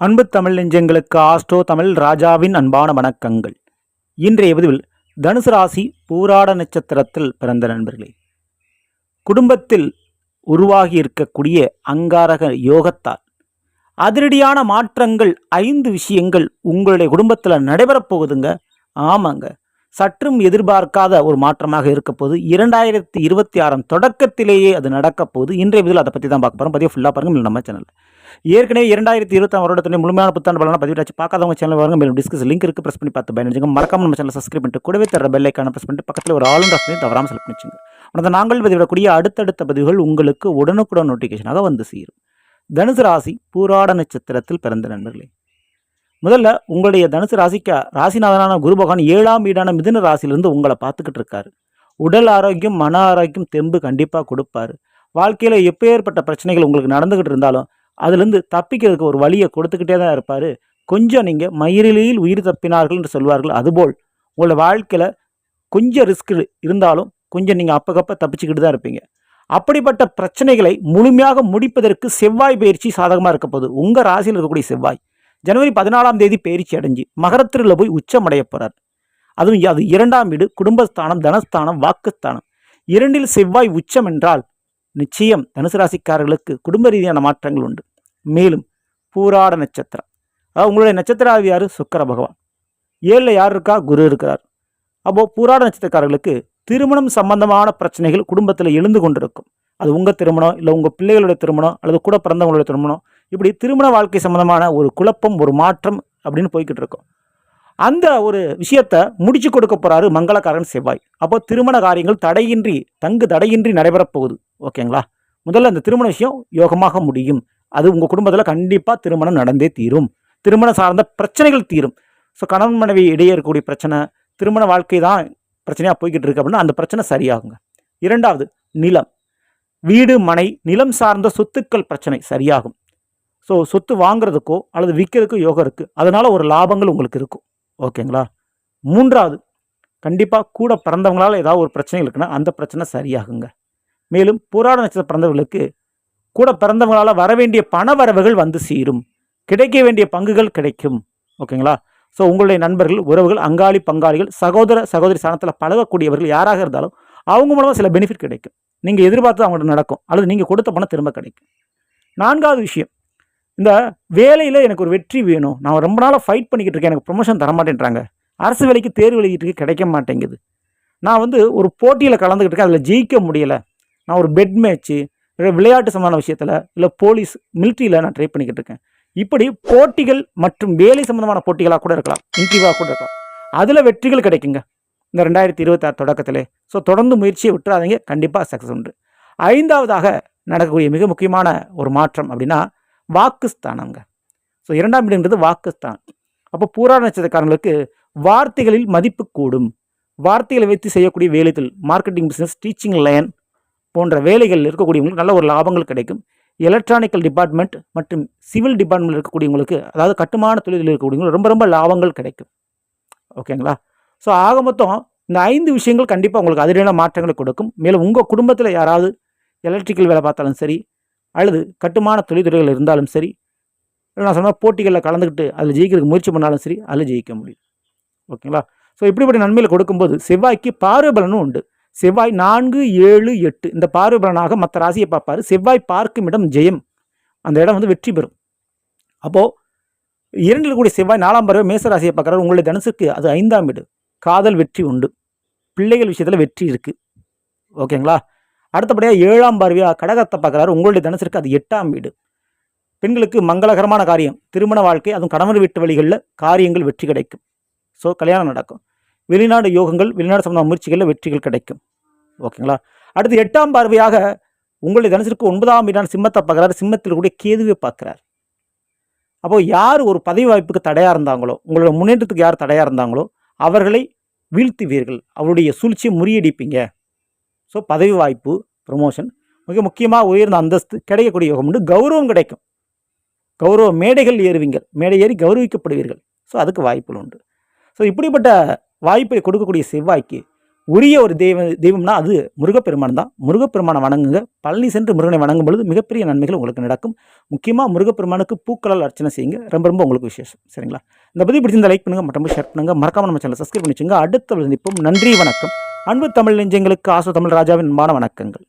அன்பு தமிழ் நெஞ்சங்களுக்கு ஆஸ்ட்ரோ தமிழ் ராஜாவின் அன்பான வணக்கங்கள். இன்றைய பதிவில் தனுசு ராசி பூராட நட்சத்திரத்தில் பிறந்த நண்பர்களே குடும்பத்தில் உருவாகி இருக்கக்கூடிய அங்காரக யோகத்தால் அதிரடியான மாற்றங்கள் ஐந்து விஷயங்கள் உங்களுடைய குடும்பத்தில் நடைபெறப் போகுதுங்க. ஆமாங்க. சற்றும் எதிர்பார்க்காத ஒரு மாற்றமாக இருக்க போது இரண்டாயிரத்தி இருபத்தி ஆறாம் தொடக்கத்திலேயே அது நடக்க போகுது. இன்றைய பதில் அதை பற்றி தான் பார்க்க போகிறோம் பதிவு ஃபுல்லாக பாருங்க. நம்ம சேனலில் ஏற்கனவே இரண்டாயிரத்தி இருபத்தாம் வருடத்தினை முழுமையான புத்தாண்டு பலனா பதிவிட்டாச்சு. பார்க்காதவங்க சேனல் வாங்க மேலும் டிஸ்கஸ் லிங்க் இருக்குது ப்ரெஸ் பண்ணி பார்த்து பயணிச்சுங்க மறக்காம நம்ம சேனல் சப்ஸ்கிரைப் பண்ணிட்டு கூடவே தர பெல் ஐக்கான ப்ரெஸ் பண்ணிட்டு பக்கத்தில் ஒரு ஆளும் ரசனையும் தவறாமல் செலக்ட் பண்ணிச்சுங்க. உனது நாங்கள் பதிவிடக்கூடிய அடுத்தடுத்த பதிவுகள் உங்களுக்கு உடனுக்குடன் நோட்டிஃபிகேஷனாக வந்து சேரும். தனுசு ராசி பூராட நட்சத்திரத்தில் பிறந்த நண்பர்களே. முதல்ல உங்களுடைய தனுசு ராசிக்கு ராசிநாதனான குரு பகவான் ஏழாம் வீடான மிதுன ராசியிலிருந்து உங்களை பார்த்துக்கிட்டு இருக்காரு. உடல் ஆரோக்கியம் மன ஆரோக்கியம் தெம்பு கண்டிப்பாக கொடுப்பாரு. வாழ்க்கையில் எப்பேற்பட்ட பிரச்சனைகள் உங்களுக்கு நடந்துக்கிட்டு இருந்தாலும் அதுலேருந்து தப்பிக்கிறதுக்கு ஒரு வழியை கொடுத்துக்கிட்டே தான் இருப்பார். கொஞ்சம் நீங்கள் மயிரிலையில் உயிர் தப்பினார்கள் என்று சொல்வார்கள். அதுபோல் உங்களோட வாழ்க்கையில் கொஞ்சம் ரிஸ்க் இருந்தாலும் கொஞ்சம் நீங்கள் அப்பக்கப்போ தப்பிச்சுக்கிட்டு தான் இருப்பீங்க. அப்படிப்பட்ட பிரச்சனைகளை முழுமையாக முடிப்பதற்கு செவ்வாய் பயிற்சி சாதகமாக இருக்க போகுது. உங்கள் ராசியில் இருக்கக்கூடிய செவ்வாய் ஜனவரி பதினாலாம் தேதி பயிற்சி அடைஞ்சு மகரத்திரில் போய் உச்சமடைய போகிறார் அதுவும் அது இரண்டாம் வீடு குடும்பஸ்தானம் தனஸ்தானம் வாக்குஸ்தானம். இரண்டில் செவ்வாய் உச்சம் என்றால் நிச்சயம் தனுசு ராசிக்காரர்களுக்கு குடும்ப ரீதியான மாற்றங்கள் உண்டு. மேலும் பூராட நட்சத்திரம். அதாவது உங்களுடைய நட்சத்திராதி யார்? சுக்கர பகவான். ஏழில் யார் இருக்கா? குரு இருக்கிறார். அப்போது பூராட நட்சத்திரக்காரர்களுக்கு திருமணம் சம்பந்தமான பிரச்சனைகள் குடும்பத்தில் எழுந்து கொண்டிருக்கும். அது உங்கள் திருமணம் இல்லை உங்கள் பிள்ளைகளுடைய திருமணம் அல்லது கூட பிறந்தவங்களுடைய திருமணம். இப்படி திருமண வாழ்க்கை சம்பந்தமான ஒரு குழப்பம் ஒரு மாற்றம் அப்படின்னு போய்கிட்டு இருக்கும். அந்த ஒரு விஷயத்தை முடிச்சு கொடுக்க போகிறாரு மங்களக்காரன் செவ்வாய். அப்போ திருமண காரியங்கள் தடையின்றி தங்கு தடையின்றி நடைபெறப் போகுது. ஓகேங்களா? முதல்ல அந்த திருமண விஷயம் யோகமாக முடியும். அது உங்கள் குடும்பத்தில் கண்டிப்பாக திருமணம் நடந்தே தீரும். திருமணம் சார்ந்த பிரச்சனைகள் தீரும். ஸோ கணவன் மனைவி இடையே இருக்கக்கூடிய பிரச்சனை திருமண வாழ்க்கை தான் பிரச்சனையாக போய்கிட்டு இருக்கு அப்படின்னா அந்த பிரச்சனை சரியாகுங்க. இரண்டாவது நிலம். வீடு மனை நிலம் சார்ந்த சொத்துக்கள் பிரச்சனை சரியாகும். ஸோ சொத்து வாங்குறதுக்கோ அல்லது விற்கிறதுக்கோ யோகம் இருக்குது அதனால் ஒரு லாபங்கள் உங்களுக்கு இருக்கும். ஓகேங்களா மூன்றாவது கண்டிப்பாக கூட பிறந்தவங்களால் ஏதாவது ஒரு பிரச்சனை இருக்குன்னா அந்த பிரச்சனை சரியாகுங்க. மேலும் புராண நட்சத்திர பிறந்தவர்களுக்கு கூட பிறந்தவங்களால் வர வேண்டிய பண வரவுகள் வந்து சீரும். கிடைக்க வேண்டிய பங்குகள் கிடைக்கும். ஓகேங்களா? ஸோ உங்களுடைய நண்பர்கள் உறவுகள் அங்காளி பங்காளிகள் சகோதர சகோதரி சனத்தில் பழகக்கூடியவர்கள் யாராக இருந்தாலும் அவங்க மூலமாக சில பெனிஃபிட் கிடைக்கும். நீங்கள் எதிர்பார்த்து அவங்கள்ட்ட நடக்கும். அல்லது நீங்கள் கொடுத்த பணம் திரும்ப கிடைக்கும். நான்காவது விஷயம். இந்த வேலையில் எனக்கு ஒரு வெற்றி வேணும். நான் ரொம்ப நாளாக ஃபைட் பண்ணிக்கிட்டு இருக்கேன். எனக்கு ப்ரொமோஷன் தர மாட்டேன்றாங்க அரசு வேலைக்கு தேர்வு எழுதிட்டு கிடைக்க மாட்டேங்குது. நான் வந்து ஒரு போட்டியில் கலந்துக்கிட்டு இருக்கேன். அதில் ஜெயிக்க முடியலை. நான் ஒரு பெட் மேட்ச்சு விளையாட்டு சம்பந்தமான விஷயத்தில் இல்லை போலீஸ் மிலிட்ரியில் நான் ட்ரை பண்ணிக்கிட்டு இருக்கேன். இப்படி போட்டிகள் மற்றும் வேலை சம்பந்தமான போட்டிகளாக கூட இருக்கலாம். இன்டிவாக கூட இருக்கலாம். அதில் வெற்றிகள் கிடைக்குங்க. இந்த ரெண்டாயிரத்தி இருபத்தாறு தொடக்கத்திலே. ஸோ தொடர்ந்து முயற்சியை விட்டுறாதீங்க. கண்டிப்பாக சக்ஸஸ் உண்டு. ஐந்தாவதாக நடக்கக்கூடிய மிக முக்கியமான ஒரு மாற்றம் அப்படின்னா வாக்குஸ்தானங்க ஸோ இரண்டாம் இடம்ன்றது வாக்குஸ்தான் அப்போ பூரா நட்சத்திரக்காரங்களுக்கு வார்த்தைகளில் மதிப்பு கூடும். வார்த்தைகளை வைத்து செய்யக்கூடிய வேலைகள் மார்க்கெட்டிங் பிஸ்னஸ் டீச்சிங் லைன் போன்ற வேலைகளில் இருக்கக்கூடியவங்களுக்கு நல்ல ஒரு லாபங்கள் கிடைக்கும். எலக்ட்ரானிக்கல் டிபார்ட்மெண்ட் மற்றும் சிவில் டிபார்ட்மெண்ட் இருக்கக்கூடியவங்களுக்கு அதாவது கட்டுமான தொழிலில் இருக்கக்கூடியவங்களுக்கு ரொம்ப ரொம்ப லாபங்கள் கிடைக்கும். ஓகேங்களா? ஸோ ஆக மொத்தம் இந்த ஐந்து விஷயங்கள் கண்டிப்பாக உங்களுக்கு அதிரடியான மாற்றங்களை கொடுக்கும். மேலும் உங்கள் குடும்பத்தில் யாராவது எலக்ட்ரிக்கல் வேலை பார்த்தாலும் சரி அல்லது கட்டுமான தொழில்துறைகள் இருந்தாலும் சரி இல்லை நான் சொன்ன போட்டிகளில் கலந்துக்கிட்டு அதில் ஜெயிக்கிறதுக்கு முயற்சி பண்ணாலும் சரி அதில் ஜெயிக்க முடியும். ஓகேங்களா? ஸோ இப்படிப்பட்ட நன்மையில் கொடுக்கும்போது செவ்வாய்க்கு பார்வை பலனும் உண்டு. செவ்வாய் நான்கு ஏழு எட்டு. இந்த பார்வைபலனாக மற்ற ராசியை பார்ப்பாரு. செவ்வாய் பார்க்கும் இடம் ஜெயம். அந்த இடம் வந்து வெற்றி பெறும். அப்போது இரண்டில் கூடிய செவ்வாய் நாலாம் பறவை மேச ராசியை பார்க்குறாரு. உங்களுடைய தனுசுக்கு அது ஐந்தாம் வீடு. காதல் வெற்றி உண்டு. பிள்ளைகள் விஷயத்தில் வெற்றி இருக்குது ஓகேங்களா? அடுத்தபடியாக ஏழாம் பார்வையாக கடகத்தை பார்க்குறாரு. உங்களுடைய தனுசிற்கு அது எட்டாம் வீடு. பெண்களுக்கு மங்களகரமான காரியம். திருமண வாழ்க்கை அதுவும் கணவன் வீட்டு வழிகளில் காரியங்கள் வெற்றி கிடைக்கும். ஸோ கல்யாணம் நடக்கும். வெளிநாடு யோகங்கள் வெளிநாடு சம்பந்தமான முயற்சிகளில் வெற்றிகள் கிடைக்கும். ஓகேங்களா? அடுத்து எட்டாம் பார்வையாக உங்களுடைய தனுசிற்கு ஒன்பதாம் வீடான சிம்மத்தை பார்க்குறாரு. சிம்மத்தில் கூட கேதுவை பார்க்குறாரு. அப்போ யார் ஒரு பதவி வாய்ப்புக்கு தடையாக இருந்தாங்களோ உங்களோட முன்னேற்றத்துக்கு யார் தடையாக இருந்தாங்களோ அவர்களை வீழ்த்துவீர்கள். அவருடைய சூழ்ச்சியை முறியடிப்பீங்க. ஸோ பதவி வாய்ப்பு ப்ரொமோஷன் மிக முக்கியமாக உயர்ந்த அந்தஸ்து கிடைக்கக்கூடிய யோகம் உண்டு. கௌரவம் கிடைக்கும். கௌரவ மேடைகள் ஏறுவீங்க மேடை ஏறி கௌரவிக்கப்படுவீர்கள். ஸோ அதுக்கு வாய்ப்புகள் உண்டு. ஸோ இப்படிப்பட்ட வாய்ப்பை கொடுக்கக்கூடிய செவ்வாய்க்கு உரிய ஒரு தெய்வ தெய்வம்னா அது முருகப்பெருமான் தான். முருகப்பெருமானை வணங்குங்க. பழனி சென்று முருகனை வணங்கும் பொழுது மிகப்பெரிய நன்மைகள் உங்களுக்கு நடக்கும். முக்கியமாக முருகப்பெருமானுக்கு பூக்களால் அர்ச்சனை செய்யுங்க. ரொம்ப ரொம்ப உங்களுக்கு விசேஷம். சரிங்களா? இந்த பதிவு பிடிச்சிருந்த லைக் பண்ணுங்கள் மற்றும் ஷேர் பண்ணுங்கள் மறக்காம நம்ம சேனல் சப்ஸ்கிரைப் பண்ணி வச்சுங்க அடுத்த சந்திப்போம். நன்றி வணக்கம். அன்பு தமிழ் நெஞ்சங்களுக்கு ஆசோ தமிழ் ராஜாவின் அன்பான வணக்கங்கள்.